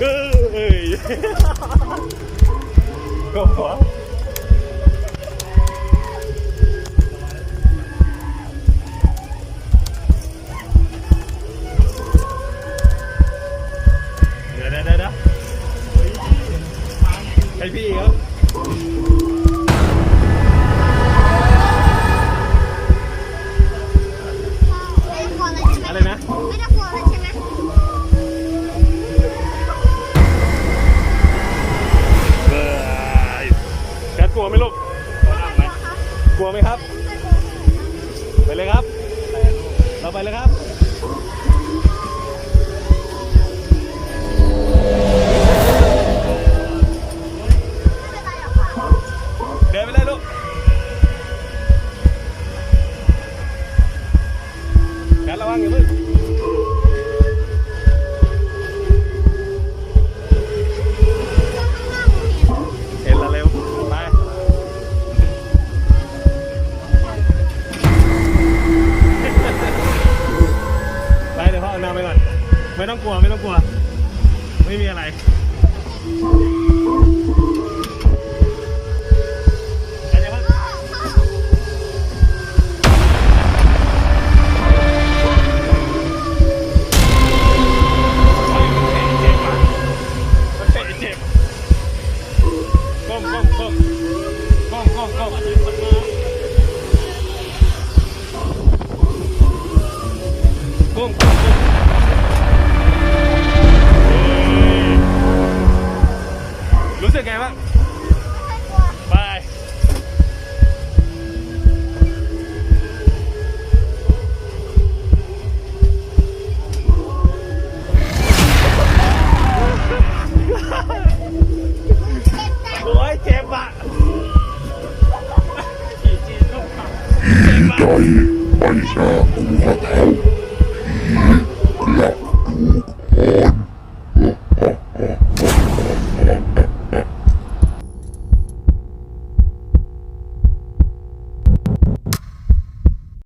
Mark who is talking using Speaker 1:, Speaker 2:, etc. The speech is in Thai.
Speaker 1: Câu quá Đây đây đây đó
Speaker 2: Thấy cái gì không? กลัวไหม
Speaker 1: ครับ ไปเลยครับ เราไปเลยครับเดินไปเลยลูกแกระวังอย่าพึ่ง ไม่ต้องกลัว ไม่ต้องกลัว ไม่มีอะไรไปเ아
Speaker 3: 이맛있어너무 맛.